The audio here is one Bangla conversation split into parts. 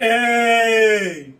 এই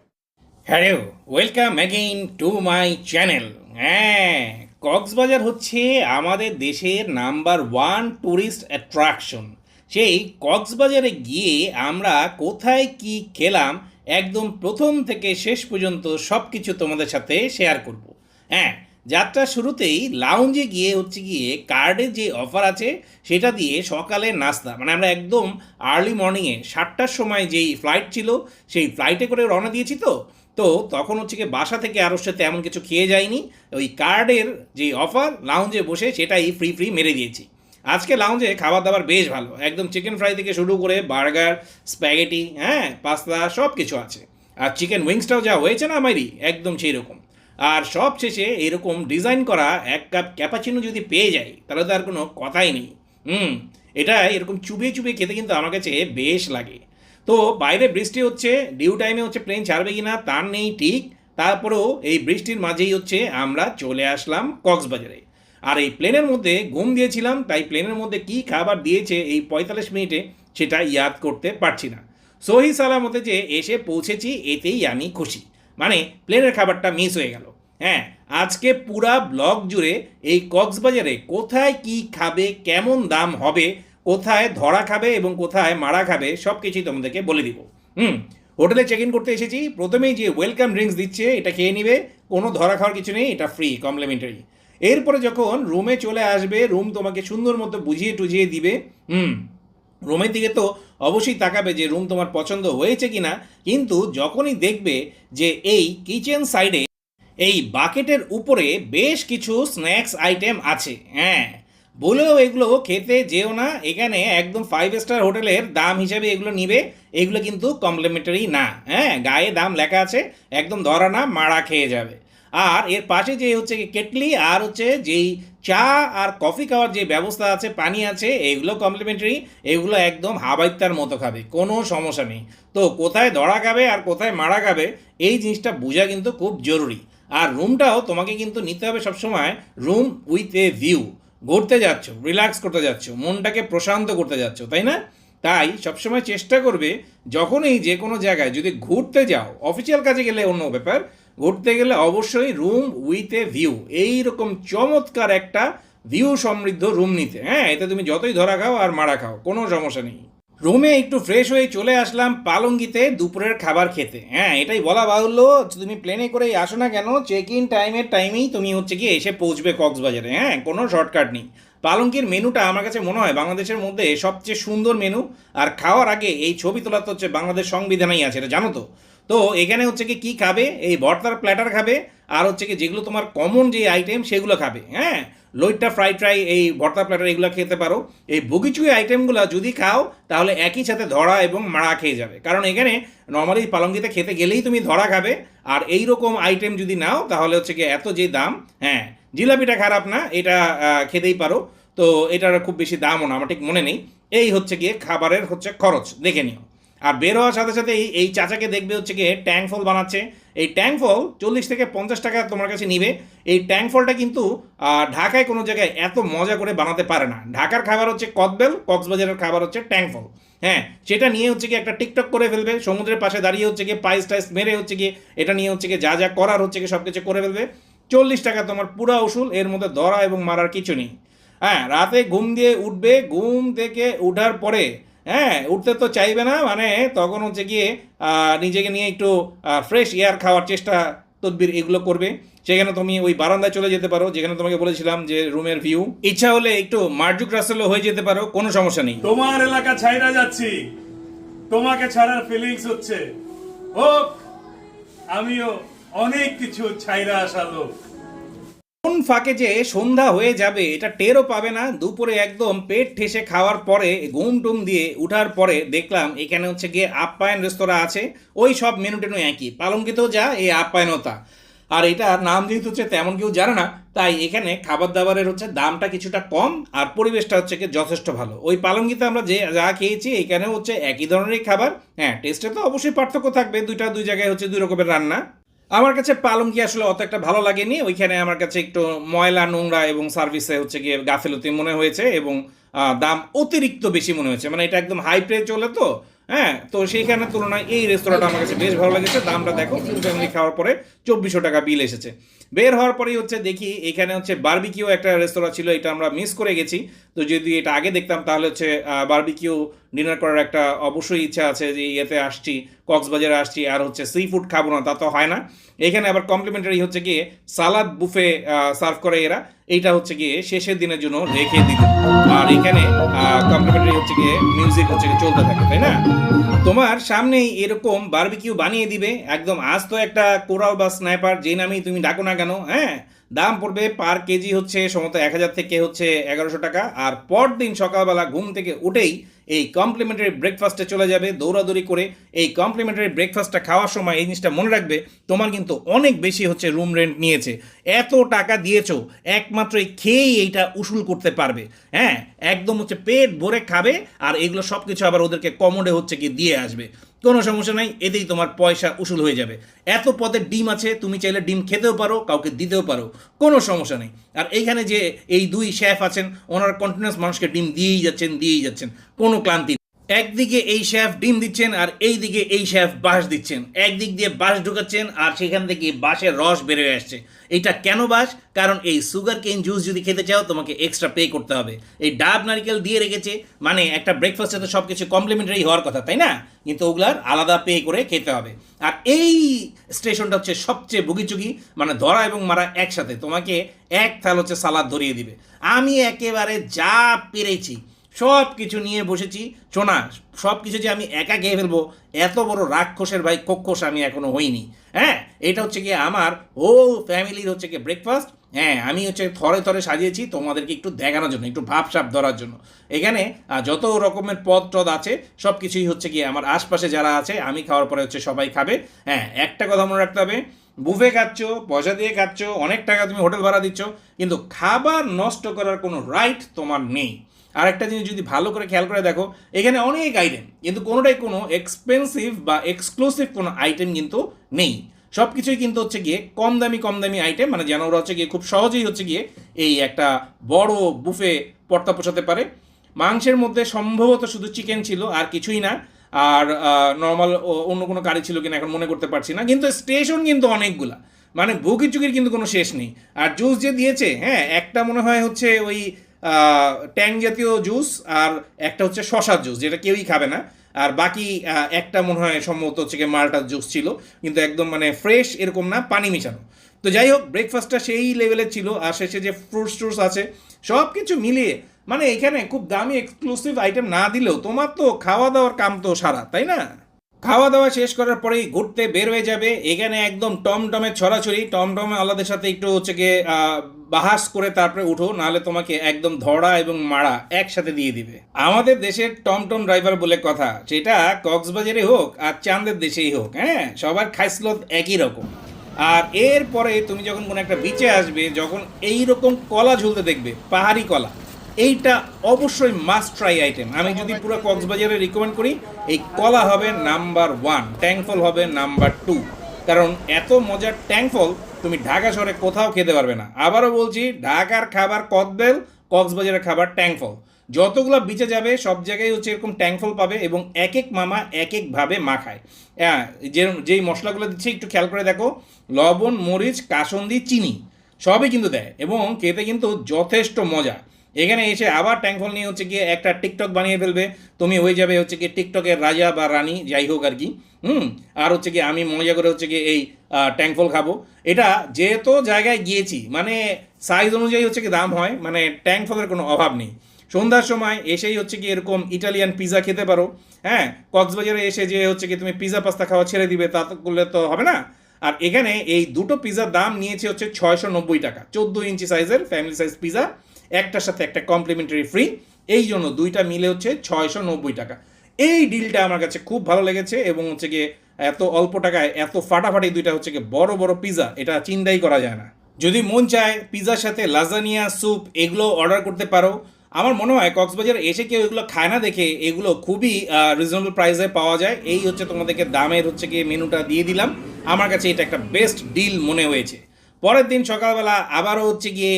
hello welcome again to my channel হ্যাঁ কক্সবাজার হচ্ছে আমাদের দেশের নাম্বার ওয়ান ট্যুরিস্ট অ্যাট্রাকশন সেই কক্সবাজারে গিয়ে আমরা কোথায় কি খেলাম, একদম প্রথম থেকে শেষ পর্যন্ত সব কিছু তোমাদের সাথে শেয়ার করব। হ্যাঁ যাত্রা শুরুতেই লাউঞ্জে গিয়ে হচ্ছে গিয়ে কার্ডের যে অফার আছে, সেটা দিয়ে সকালে নাস্তা মানে আমরা একদম আর্লি মর্নিংয়ে সাতটার সময় যেই ফ্লাইট ছিল, সেই ফ্লাইটে করে রওনা দিয়েছি তো। তো তখন হচ্ছে কি বাসা থেকে আরও সাথে এমন কিছু খেয়ে যায়নি ওই কার্ডের যে অফার লাউঞ্জে বসে সেটাই ফ্রি ফ্রি মেরে দিয়েছি। আজকে লাউঞ্জে খাবার দাবার বেশ ভালো, একদম চিকেন ফ্রাই থেকে শুরু করে বার্গার স্প্যাগেটি হ্যাঁ পাস্তা সব কিছু আছে। আর চিকেন উইংসটাও যা হয়েছে না আমারই একদম সেই রকম আর সব শেষে এরকম ডিজাইন করা এক কাপ ক্যাপাচিনো যদি পেয়ে যাই, তাহলে তো আর কোনো কথাই নেই। হুম, এটা এরকম চুবিয়ে চুবিয়ে খেতে কিন্তু আমার কাছে বেশ লাগে। তো বাইরে বৃষ্টি হচ্ছে ডিউ টাইমে হচ্ছে প্লেন ছাড়বে কি না তার নেই ঠিক। তারপরেও এই বৃষ্টির মাঝেই হচ্ছে আমরা চলে আসলাম কক্সবাজারে। আর এই প্লেনের মধ্যে ঘুম দিয়েছিলাম, তাই প্লেনের মধ্যে কি খাবার দিয়েছে এই পঁয়তাল্লিশ মিনিটে সেটা ইয়াদ করতে পারছি না। সহি সালামতে যে এসে পৌঁছেছি, এতেই আমি খুশি। মানে প্লেনের খাবারটা মিস হয়ে গেল। হ্যাঁ আজকে পুরা ব্লগ জুড়ে এই কক্সবাজারে কোথায় কি খাবে, কেমন দাম হবে, কোথায় ধরা খাবে এবং কোথায় মারা খাবে সব কিছুই তোমাদেরকে বলে দিব। হুম, হোটেলে চেক ইন করতে এসেছি। প্রথমেই যে ওয়েলকাম ড্রিঙ্কস দিচ্ছে, এটা খেয়ে নিবে। কোনো ধরা খাওয়ার কিছু নেই, এটা ফ্রি কমপ্লিমেন্টারি এরপরে যখন রুমে চলে আসবে রুম তোমাকে সুন্দর মতো বুঝিয়ে টুঝিয়ে দিবে। হুম রুমের দিকে তো অবশ্যই তাকাবে যে রুম তোমার পছন্দ হয়েছে কিনা, কিন্তু যখনই দেখবে যে এই কিচেন সাইডে এই বাকেটের উপরে বেশ কিছু স্ন্যাক্স আইটেম আছে হ্যাঁ। বলেও এগুলো খেতে যেও না, এখানে একদম ফাইভ স্টার হোটেলের দাম হিসাবে এগুলো নিবে, এগুলো কিন্তু কমপ্লিমেন্টারি না হ্যাঁ। গায়ে দাম লেখা আছে, একদম ধরা না, মারা খেয়ে যাবে। আর এর পাশে যে হচ্ছে কেটলি, আর হচ্ছে যেই চা আর কফি খাওয়ার যে ব্যবস্থা আছে, পানি আছে, এগুলো কমপ্লিমেন্টারি এগুলো একদম হাবাইত্যার মতো খাবে, কোনো সমস্যা নেই। তো কোথায় ধরা খাবে আর কোথায় মারা খাবে, এই জিনিসটা বোঝা কিন্তু খুব জরুরি। আর রুমটাও তোমাকে কিন্তু নিতে হবে সবসময় রুম উইথ এ ভিউ ঘুরতে যাচ্ছ রিল্যাক্স করতে যাচ্ছ, মনটাকে প্রশান্ত করতে যাচ্ছ, তাই না? তাই সবসময় চেষ্টা করবে যখনই যে কোনো জায়গায় যদি ঘুরতে যাও অফিসিয়াল কাজে গেলে অন্য ব্যাপার ঘুরতে গেলে অবশ্যই রুম উইথ এ ভিউ এইরকম চমৎকার একটা ভিউ সমৃদ্ধ রুম নিতে। হ্যাঁ এতে তুমি যতই ধরা খাও আর মারা খাও, কোনো সমস্যা নেই। রুমে একটু ফ্রেশ হয়ে চলে আসলাম পালঙ্গিতে দুপুরের খাবার খেতে। হ্যাঁ এটাই বলা বাহুল্য, তুমি প্লেনে করেই আসো না কেন চেক ইন টাইমের টাইমেই তুমি হচ্ছে কি এসে পৌঁছবে কক্সবাজারে। হ্যাঁ কোনো শর্টকাট নেই। পালঙ্কির মেনুটা আমার কাছে মনে হয় বাংলাদেশের মধ্যে সবচেয়ে সুন্দর মেনু আর খাওয়ার আগে এই ছবি তোলা তো হচ্ছে বাংলাদেশ সংবিধানেই আছে, এটা জানো তো? তো এখানে হচ্ছে কি, কী খাবে? এই ভর্তার প্ল্যাটার খাবে, আর হচ্ছে কি, যেগুলো তোমার কমন যে আইটেম সেগুলো খাবে হ্যাঁ? লইট্টা ফ্রাই ট্রাই এই ভর্তা প্ল্যাটার এগুলো খেতে পারো। এই বগিচুই আইটেমগুলো যদি খাও, তাহলে একই সাথে ধরা এবং মারা খেয়ে যাবে। কারণ এখানে নর্মালি পালঙ্গিতে খেতে গেলেই তুমি ধরা খাবে, আর এই রকম আইটেম যদি নাও, তাহলে হচ্ছে কি, এত যে দাম হ্যাঁ? জিলাপিটা খারাপ না, এটা খেতেই পারো। তো এটার খুব বেশি দামও না, আমার ঠিক মনে নেই। এই হচ্ছে গিয়ে খাবারের হচ্ছে খরচ, দেখে নিও। আর বের হওয়ার সাথে সাথে এই- চাচাকে দেখবে হচ্ছে গিয়ে ট্যাঙ্ক ফল বানাচ্ছে। এই ট্যাঙ্ক ফল চল্লিশ থেকে পঞ্চাশ টাকা তোমার কাছে নিবে। এই ট্যাঙ্ক ফলটা কিন্তু ঢাকায় কোনো জায়গায় এত মজা করে বানাতে পারে না। ঢাকার খাবার হচ্ছে কদবেল, কক্সবাজারের খাবার হচ্ছে ট্যাঙ্ক ফল। হ্যাঁ সেটা নিয়ে হচ্ছে কি একটা টিকটক করে ফেলবে, সমুদ্রের পাশে দাঁড়িয়ে হচ্ছে গিয়ে পাইস টাইস মেরে হচ্ছে গিয়ে এটা নিয়ে হচ্ছে গিয়ে যা যা করার হচ্ছে গিয়ে সব কিছু করে ফেলবে। চল্লিশ টাকা তোমার পুরা উসুল, এর মধ্যে ধরা এবং মারার কিছু নেই। হ্যাঁ রাতে ঘুম দিয়ে উঠবে, ঘুম থেকে উঠার পরে হ্যাঁ উঠতে তো চাইবে না মানে তখন হচ্ছে গিয়ে নিজেকে নিয়ে একটু ফ্রেশ এয়ার খাওয়ার চেষ্টা তদবির এগুলো করবে। সেখানে তুমি ওই বারান্দায় চলে যেতে পারো, যেখানে তোমাকে বলেছিলাম যে রুমের ভিউ ইচ্ছা হলে একটু মার্জুক রাসেলও হয়ে যেতে পারো, কোনো সমস্যা নেই। তোমার এলাকা ছাইরা যাচ্ছি। তোমাকে ছাড়ার ফিলিংস হচ্ছে। হোক, আমিও অনেক কিছু ছাইরা আসা লোক। কোন ফাঁকে যে সন্ধ্যা হয়ে যাবে, এটা টেরও পাবে না। দুপুরে একদম পেট ঠেসে খাওয়ার পরে ঘুম টুম দিয়ে উঠার পরে দেখলাম এখানে হচ্ছে গিয়ে আপ্যায়ন রেস্তোরাঁ আছে। ওই সব মেনু টেনু একই পালঙ্কিতেও যা, এই আপ্যায়নতা। আর এটা নাম যেহেতু হচ্ছে তেমন কেউ জানে না, তাই এখানে খাবার দাবারের হচ্ছে দামটা কিছুটা কম আর পরিবেশটা হচ্ছে কি যথেষ্ট ভালো। ওই পালঙ্কিতে আমরা যে যা খেয়েছি এখানে হচ্ছে একই ধরনেরই খাবার। হ্যাঁ টেস্টে তো অবশ্যই পার্থক্য থাকবে। দুইটা দুই জায়গায় হচ্ছে দুই রকমের রান্না। আমার কাছে পালঙ্কি আসলে অত একটা ভালো লাগেনি? ওইখানে আমার কাছে একটু ময়লা, নোংরা এবং সার্ভিসে হচ্ছে গিয়ে গাফেলতি মনে হয়েছে এবং দাম অতিরিক্ত বেশি মনে হয়েছে। মানে এটা একদম হাই প্রে চলে তো হ্যাঁ? তো সেইখানে তুলনায় এই রেস্তোরাঁটা আমার কাছে বেশ ভালো লেগেছে। দামটা দেখো ফুল ফ্যামিলি খাওয়ার পরে চব্বিশশো টাকা বিল এসেছে। বের হওয়ার পরেই হচ্ছে দেখি এখানে হচ্ছে বারবিকিউ একটা রেস্তোরাঁ ছিল, এটা আমরা মিস করে গেছি। তো যদি এটা আগে দেখতাম, তাহলে হচ্ছে বারবিকিউ ডিনার করার একটা অবশ্যই ইচ্ছা আছে যে ইয়েতে আসছি, কক্সবাজারে আসছি, আর হচ্ছে সি ফুড খাব না, তা তো হয় না। এখানে আবার কমপ্লিমেন্টারি হচ্ছে গিয়ে সালাদ বুফে সার্ভ করে এরা। এইটা হচ্ছে গিয়ে শেষের দিনের জন্য রেখে দিল। আর এখানে কমপ্লিমেন্টারি হচ্ছে গিয়ে মিউজিক হচ্ছে গিয়ে চলতে থাকে, তাই না? তোমার সামনেই এরকম বার্বিকিউ বানিয়ে দিবে, একদম আজ তো একটা কোরাল বা স্ন্যাপার যে নামেই তুমি ডাকো না কেন? হ্যাঁ দাম পড়বে পার কেজি হচ্ছে সমত এক হাজার থেকে হচ্ছে এগারোশো টাকা। আর পরদিন সকালবেলা ঘুম থেকে উঠেই এই কমপ্লিমেন্টারি ব্রেকফাস্টে চলে যাবে দৌড়াদৌড়ি করে। এই কমপ্লিমেন্টারি ব্রেকফাস্টটা খাওয়ার সময় এই জিনিসটা মনে রাখবে, তোমার কিন্তু অনেক বেশি হচ্ছে রুম রেন্ট নিয়েছে। এত টাকা দিয়েছ একমাত্র এই খেয়েই এইটা উসুল করতে পারবে। হ্যাঁ একদম হচ্ছে পেট ভরে খাবে, আর এগুলো সব কিছু আবার ওদেরকে কমোডে হচ্ছে কি দিয়ে আসবে। কোনো সমস্যা নাই, এতেই তোমার পয়সা উসুল হয়ে যাবে এত পদের ডিম আছে, তুমি চাইলে ডিম খেতেও পারো, কাউকে দিতেও পারো, কোনো সমস্যা নেই আর এইখানে যে এই দুই শেফ আছেন, ওনারা কন্টিনিউয়াস মানুষকে ডিম দিয়েই যাচ্ছেন দিয়েই যাচ্ছেন, কোনো ক্লান্তি। একদিকে এই শেফ ডিম দিচ্ছেন আর এই দিকে এই শেফ বাঁশ দিচ্ছেন। একদিক দিয়ে বাঁশ ঢুকাচ্ছেন আর সেখান থেকে বাঁশের রস বেরোয় আসছে। এটা কেন বাঁশ? কারণ এই সুগার কেন জুস যদি খেতে চাও, তোমাকে এক্সট্রা পে করতে হবে। এই ডাব নারকেল দিয়ে রেখেছে মানে একটা ব্রেকফাস্টে তো সব কিছু কমপ্লিমেন্টারি হওয়ার কথা, তাই না? কিন্তু ওগুলার আলাদা পে করে খেতে হবে। আর এই স্টেশনটা হচ্ছে সবচেয়ে বুগিচুগি মানে ধরা এবং মারা একসাথে। তোমাকে এক থাল হচ্ছে সালাদ ধরিয়ে দিবে। আমি একেবারে যা পেরেছি সব কিছু নিয়ে বসেছি। শোনা সব কিছু যে আমি একা খেয়ে ফেলব, এত বড় রাক্ষসের ভাই কক্ষস আমি এখনও হইনি। হ্যাঁ এটা হচ্ছে কি আমার ও ফ্যামিলির হচ্ছে কি ব্রেকফাস্ট হ্যাঁ আমি হচ্ছে থরে থরে সাজিয়েছি তোমাদেরকে একটু দেখানোর জন্য, একটু ভাবসাপ ধরার জন্য। এখানে যত রকমের পদ টদ আছে সব কিছুই হচ্ছে কি আমার আশপাশে যারা আছে, আমি খাওয়ার পরে হচ্ছে সবাই খাবে। হ্যাঁ একটা কথা মনে রাখতে হবে, বুফে খাচ্ছ, পয়সা দিয়ে খাচ্ছ, অনেক টাকা তুমি হোটেল ভাড়া দিচ্ছ, কিন্তু খাবার নষ্ট করার কোনো রাইট তোমার নেই। আর একটা জিনিস যদি ভালো করে খেয়াল করে দেখো, এখানে অনেক আইটেম কিন্তু কোনোটাই কোনো এক্সপেন্সিভ বা এক্সক্লুসিভ কোনো আইটেম কিন্তু নেই। সব কিছুই কিন্তু হচ্ছে গিয়ে কম দামি কম দামি আইটেম মানে যেন ওরা হচ্ছে গিয়ে খুব সহজেই হচ্ছে গিয়ে এই একটা বড় বুফে পর্তা পোষাতে পারে। মাংসের মধ্যে সম্ভবত শুধু চিকেন ছিল, আর কিছুই না। আর নর্মাল অন্য কোনো কারি ছিল কিনা এখন মনে করতে পারছি না, কিন্তু স্টেশন কিন্তু অনেকগুলা। মানে বুকি চুকির কিন্তু কোনো শেষ নেই। আর জুস যে দিয়েছে হ্যাঁ একটা মনে হয় হচ্ছে ওই ট্যাং জাতীয় জুস আর একটা হচ্ছে শশার জুস যেটা কেউই খাবে না। আর বাকি একটা মনে হয় সম্ভবত হচ্ছে গিয়ে মালটার জুস ছিল, কিন্তু একদম মানে ফ্রেশ এরকম না, পানি মিশানো। তো যাই হোক ব্রেকফাস্টটা সেই লেভেলের ছিল, আর শেষে যে ফ্রুটস ট্রুটস আছে সব কিছু মিলিয়ে মানে এখানে খুব দামি এক্সক্লুসিভ আইটেম না দিলেও তোমার তো খাওয়া দাওয়ার কাম তো সারা, তাই না? খাওয়া দাওয়া শেষ করার পরেই ঘুরতে বের হয়ে যাবে। এখানে একদম টমটমের ছড়াছড়ি। টমটমে আলাদের সাথে একটু হচ্ছে গিয়ে বাহাস করে তারপরে উঠো, নাহলে তোমাকে একদম ধরা এবং মারা একসাথে দিয়ে দিবে। আমাদের দেশের টমটম ড্রাইভার বলে কথা, সেটা কক্সবাজারে হোক আর চাঁদের দেশেই হোক হ্যাঁ? সবার খাইসলত একই রকম। আর এরপরে তুমি যখন কোনো একটা বিচে আসবে, যখন এই রকম কলা ঝুলতে দেখবে, পাহাড়ি কলা এইটা অবশ্যই মাস্ট ট্রাই আইটেম আমি যদি পুরো কক্সবাজারে রিকমেন্ড করি, এই কলা হবে নাম্বার ওয়ান ট্যাংফল হবে নাম্বার টু কারণ এত মজার ট্যাংফল তুমি ঢাকা শহরে কোথাও খেতে পারবে না। আবারও বলছি, ঢাকার খাবার কদবেল, কক্সবাজারের খাবার ট্যাংফল যতগুলো বিচে যাবে, সব জায়গায় হচ্ছে এরকম ট্যাংফল পাবে এবং এক এক মামা এক একভাবে মাখায়। হ্যাঁ যে, যেই মশলাগুলো দিচ্ছে, একটু খেয়াল করে দেখো। লবণ, মরিচ, কাসন্দি, চিনি, সবই কিন্তু দেয় এবং খেতে কিন্তু যথেষ্ট মজা। এখানে এসে আবার ট্যাঙ্কফল নিয়ে হচ্ছে গিয়ে একটা টিকটক বানিয়ে ফেলবে। তুমি হয়ে যাবে হচ্ছে গিয়ে টিকটকের রাজা বা রানী, যাই হোক আর কি, হুম? আর হচ্ছে গিয়ে আমি মজা করে হচ্ছে গিয়ে এই ট্যাঙ্কফল খাব। এটা যেহেতু জায়গায় গিয়েছি মানে সাইজ অনুযায়ী হচ্ছে কি দাম হয় মানে ট্যাঙ্কফলের কোনো অভাব নেই। সন্ধ্যার সময় এসেই হচ্ছে কি এরকম ইটালিয়ান পিৎজা খেতে পারো হ্যাঁ? কক্সবাজারে এসে যে হচ্ছে কি তুমি পিৎজা পাস্তা খাওয়া ছেড়ে দিবে, তা করলে তো হবে না। আর এখানে এই দুটো পিৎজার দাম নিয়েছে হচ্ছে ছয়শো নব্বই টাকা, চোদ্দ ইঞ্চি সাইজের ফ্যামিলি সাইজ পিৎজা একটার সাথে একটা কমপ্লিমেন্টারি ফ্রি এই জন্য দুইটা মিলে হচ্ছে ছয়শো নব্বই টাকা। এই ডিলটা আমার কাছে খুব ভালো লেগেছে এবং হচ্ছে গিয়ে এত অল্প টাকায় এত ফাটাফাটি দুইটা হচ্ছে গিয়ে বড় বড় পিৎজা এটা চিন্তাই করা যায় না। যদি মন চায় পিৎজার সাথে লাজানিয়া স্যুপ এগুলো অর্ডার করতে পারো। আমার মনে হয় কক্সবাজার এসে কেউ এগুলো খায় না দেখে এগুলো খুবই রিজনেবল প্রাইসে পাওয়া যায়। এই হচ্ছে তোমাদেরকে দামের হচ্ছে গিয়ে মেনুটা দিয়ে দিলাম। আমার কাছে এটা একটা বেস্ট ডিল মনে হয়েছে। পরের দিন সকালবেলা আবারও হচ্ছে গিয়ে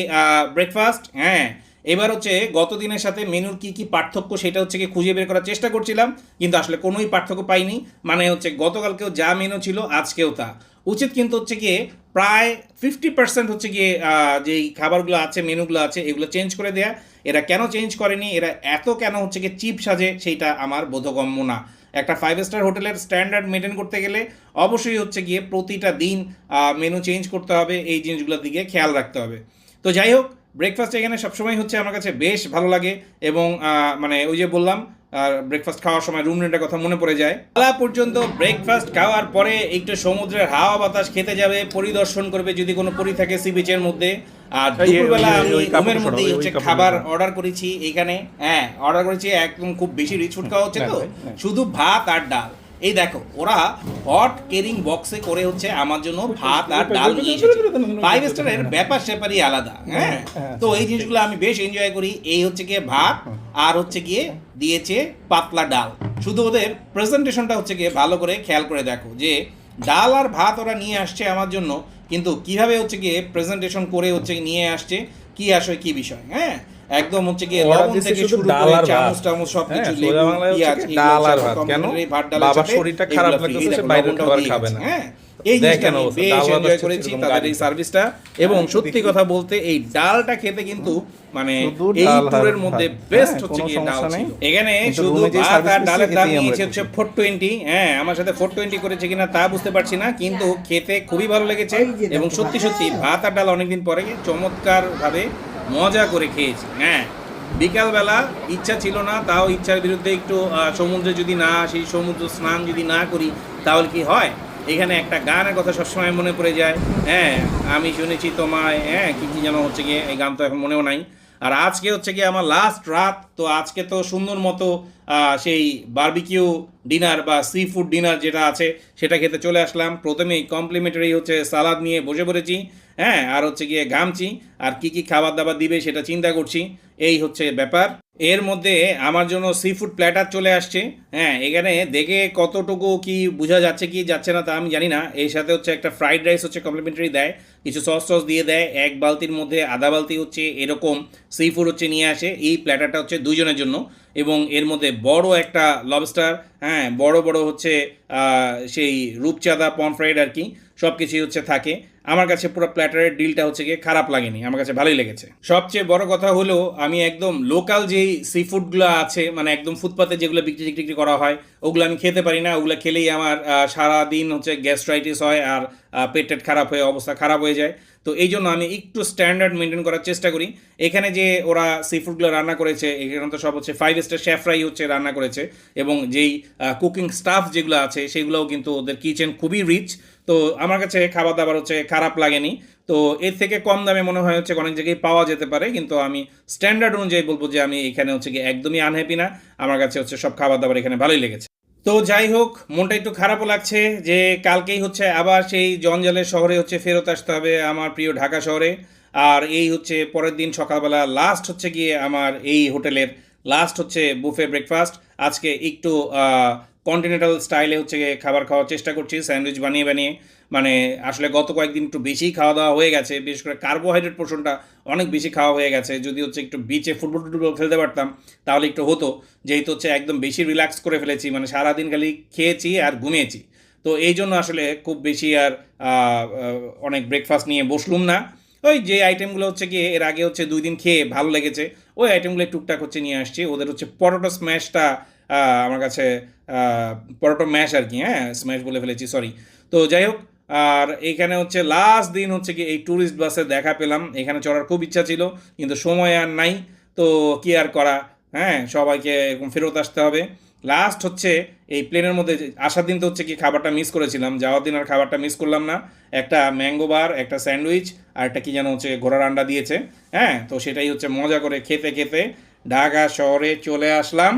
ব্রেকফাস্ট হ্যাঁ। এবার হচ্ছে গত দিনের সাথে মেনুর কি কি পার্থক্য সেটা হচ্ছে গিয়ে খুঁজে বের করার চেষ্টা করছিলাম, কিন্তু আসলে কোনোই পার্থক্য পাইনি। মানে হচ্ছে গতকালকেও যা মেনু ছিল, আজকেও তা। উচিত কিন্তু হচ্ছে গিয়ে প্রায় ফিফটি পার্সেন্ট হচ্ছে গিয়ে যেই খাবারগুলো আছে, মেনুগুলো আছে, এগুলো চেঞ্জ করে দেয়া। এরা কেন চেঞ্জ করেনি? এরা এত কেন হচ্ছে গিয়ে চিপ সাজে, সেইটা আমার বোধগম্য না। একটা ফাইভ স্টার হোটেলের স্ট্যান্ডার্ড মেনটেন করতে গেলে অবশ্যই হচ্ছে গিয়ে প্রতিটা দিন মেনু চেঞ্জ করতে হবে, এই জিনিসগুলোর দিকে খেয়াল রাখতে হবে। তো যাই হোক ব্রেকফাস্ট এখানে সবসময় হচ্ছে আমার কাছে বেশ ভালো লাগে এবং মানে ওই যে বললাম আর ব্রেকফাস্ট খাওয়ার সময় রুম রেন্টের কথা মনে পড়ে যায়। বেলা পর্যন্ত ব্রেকফাস্ট খাওয়ার পরে একটু সমুদ্রের হাওয়া বাতাস খেতে যাবে পরিদর্শন করবে যদি কোনো পরি থাকে সি বিচের মধ্যে। আর দুপুরবেলা আমি রুমের ওই হচ্ছে খাবার অর্ডার করেছি এখানে। হ্যাঁ অর্ডার করেছি একদম খুব বেশি রিচ ফুড খাওয়া হচ্ছে তো। না, না। শুধু ভাত আর ডাল। এই দেখো ওরা হট কেরিং বক্সে করে হচ্ছে আমার জন্য ভাত আর ডাল নিয়ে এসেছে। ফাইভ স্টারের ব্যাপার স্যাপারই আলাদা হ্যাঁ? তো এই জিনিসগুলো আমি বেশ এনজয় করি। এই হচ্ছে গিয়ে ভাত আর হচ্ছে গিয়ে দিয়েছে পাতলা ডাল শুধু ওদের প্রেজেন্টেশনটা হচ্ছে গিয়ে ভালো করে খেয়াল করে দেখো যে ডাল আর ভাত ওরা নিয়ে আসছে আমার জন্য কিন্তু কীভাবে হচ্ছে গিয়ে প্রেজেন্টেশন করে হচ্ছে নিয়ে আসছে কি আসলে কি বিষয় হ্যাঁ একদম হচ্ছে গিয়ে লবণ থেকে শুরু করে চামচ ভাত। টামচ সবকিছু হ্যাঁ, লেবু পেঁয়াজ ডাল আর ভাত। কেন? বাবার শরীরটা খারাপ লাগতেছে, free, বাইরের খাবার খাবে না। হ্যাঁ এই জিনিসটা দেখেন আমি অবস্থা, বেশ ভাত এনজয় করেছি তাদের এই সার্ভিসটা। এবং সত্যি কথা বলতে এই ডালটা খেতে কিন্তু মানে এই ট্যুরের মধ্যে বেস্ট হ্যাঁ, হচ্ছে কি ডাল ছিল। এখানে শুধু ভাত আর ডালের দাম নিয়েছে হচ্ছে ফোর টোয়েন্টি হ্যাঁ আমার সাথে ফোর টোয়েন্টি করেছে কিনা তা বুঝতে পারছি না কিন্তু খেতে খুবই ভালো লেগেছে এবং সত্যি সত্যি ভাত আর ডাল অনেকদিন পরে চমৎকার ভাবে মজা করে খেয়েছি। হ্যাঁ বিকালবেলা ইচ্ছা ছিল না তাও ইচ্ছার বিরুদ্ধে একটু আহ, সমুদ্রে যদি না আসি সমুদ্র স্নান যদি না করি তাহলে কি হয়? এখানে একটা গানের কথা সবসময় মনে পড়ে যায়। হ্যাঁ আমি শুনেছি তোমায় হ্যাঁ কি কি যেন হচ্ছে গিয়ে, এই গান তো এখন মনেও নাই। আর আজকে হচ্ছে গিয়ে আমার লাস্ট রাত, তো আজকে তো সুন্দর মতো সেই বার্বিকিউ ডিনার বা সি ফুড ডিনার যেটা আছে, সেটা খেতে চলে আসলাম। প্রথমেই কমপ্লিমেন্টারি হচ্ছে সালাদ নিয়ে বসে পড়েছি। হ্যাঁ আর হচ্ছে গিয়ে ঘামছি, আর কি কি খাবার দাবার দিবে সেটা চিন্তা করছি। এই হচ্ছে ব্যাপার। এর মধ্যে আমার জন্য সি ফুড প্ল্যাটার চলে আসছে। হ্যাঁ এখানে দেখে কতটুকু কি বোঝা যাচ্ছে, কি যাচ্ছে না তা আমি জানি না। এর সাথে হচ্ছে একটা ফ্রাইড রাইস হচ্ছে কমপ্লিমেন্টারি দেয়। কিছু সস টস দিয়ে দেয়। এক বালতির মধ্যে আধা বালতি হচ্ছে এরকম সি ফুড হচ্ছে নিয়ে আসে। এই প্ল্যাটারটা হচ্ছে দুজনের জন্য। এবং এর মধ্যে বড় একটা লবস্টার হ্যাঁ বড় বড় হচ্ছে সেই রূপচাঁদা পমফ্রাইড আর কি। সব কিছুই হচ্ছে থাকে। আমার কাছে পুরো প্ল্যাটারের ডিলটা হচ্ছে গিয়ে খারাপ লাগেনি আমার কাছে ভালোই লেগেছে। সবচেয়ে বড় কথা হলো আমি একদম লোকাল যেই সি ফুডগুলো আছে মানে একদম ফুটপাতে যেগুলো বিক্রি টিক্রি করা হয় ওগুলো আমি খেতে পারি না ওগুলো খেলেই আমার আহ, সারাদিন হচ্ছে গ্যাস্ট্রাইটিস হয় আর পেট টেট খারাপ হয়ে অবস্থা খারাপ হয়ে যায়। তো এই জন্য আমি একটু স্ট্যান্ডার্ড মেনটেন করার চেষ্টা করি। এখানে যে ওরা সি ফুডগুলো রান্না করেছে এখানে তো সব হচ্ছে ফাইভ স্টার শেফরাই হচ্ছে রান্না করেছে এবং যেই কুকিং স্টাফ যেগুলো আছে সেগুলোও কিন্তু ওদের কিচেন খুবই রিচ তো আমার কাছে খাবার দাবার হচ্ছে খারাপ লাগেনি। তো এর থেকে কম দামে মনে হয় হচ্ছে অনেক জায়গায় পাওয়া যেতে পারে, কিন্তু আমি স্ট্যান্ডার্ড অনুযায়ী বলব যে আমি এখানে হচ্ছে কি একদমই আনহ্যাপি না। আমার কাছে হচ্ছে সব খাবার দাবার এখানে ভালোই লেগেছে। তো যাই হোক, মনটা একটু খারাপও লাগছে যে কালকেই হচ্ছে আবার সেই জঞ্জালের শহরে হচ্ছে ফেরত আসতে হবে আমার প্রিয় ঢাকা শহরে। আর এই হচ্ছে পরের দিন সকালবেলা লাস্ট হচ্ছে গিয়ে আমার এই হোটেলের লাস্ট হচ্ছে বুফে ব্রেকফাস্ট আজকে একটু কন্টিনেন্টাল স্টাইলে হচ্ছে খাবার খাওয়ার চেষ্টা করছি, স্যান্ডউইচ বানিয়ে বানিয়ে। মানে আসলে গত কয়েকদিন একটু বেশি খাওয়া দাওয়া হয়ে গেছে, বিশেষ করে কার্বোহাইড্রেট পোর্শনটা অনেক বেশি খাওয়া হয়ে গেছে। যদি হচ্ছে একটু বিচে ফুটবল টুটবল খেলতে পারতাম, তাহলে একটু হতো। যেহেতু হচ্ছে একদম বেশি রিল্যাক্স করে ফেলেছি মানে সারাদিন খালি খেয়েছি আর ঘুমিয়েছি। তো এই জন্য আসলে খুব বেশি আর অনেক ব্রেকফাস্ট নিয়ে বসলুম না। ওই যে আইটেমগুলো হচ্ছে গিয়ে এর আগে হচ্ছে দুই দিন খেয়ে ভালো লেগেছে, ওই আইটেমগুলো টুকটাক হচ্ছে নিয়ে আসছি। ওদের হচ্ছে পরোটা স্ম্যাশটা আমার কাছে পরোটা ম্যাশ আর কি হ্যাঁ? স্ম্যাশ বলে ফেলেছি সরি তো যাই হোক, আর এখানে হচ্ছে লাস্ট দিন হচ্ছে কি এই ট্যুরিস্ট বাসে দেখা পেলাম। এখানে চড়ার খুব ইচ্ছা ছিল, কিন্তু সময় আর নাই। তো কি আর করা হ্যাঁ? সবাইকে এরকম ফেরত আসতে হবে। লাস্ট হচ্ছে এই প্লেনের মধ্যে আসার দিন তো হচ্ছে কি খাবারটা মিস করেছিলাম। যাওয়ার দিন আর খাবারটা মিস করলাম না। একটা ম্যাঙ্গো বার একটা স্যান্ডউইচ আর একটা কি যেন হচ্ছে ঘোড়ার আন্ডা দিয়েছে হ্যাঁ? তো সেটাই হচ্ছে মজা করে খেতে খেতে ঢাকা শহরে চলে আসলাম।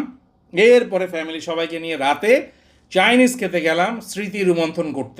এরপরে ফ্যামিলি সবাইকে নিয়ে রাতে চাইনিজ খেতে গেলাম স্মৃতি রুমন্থন করতে।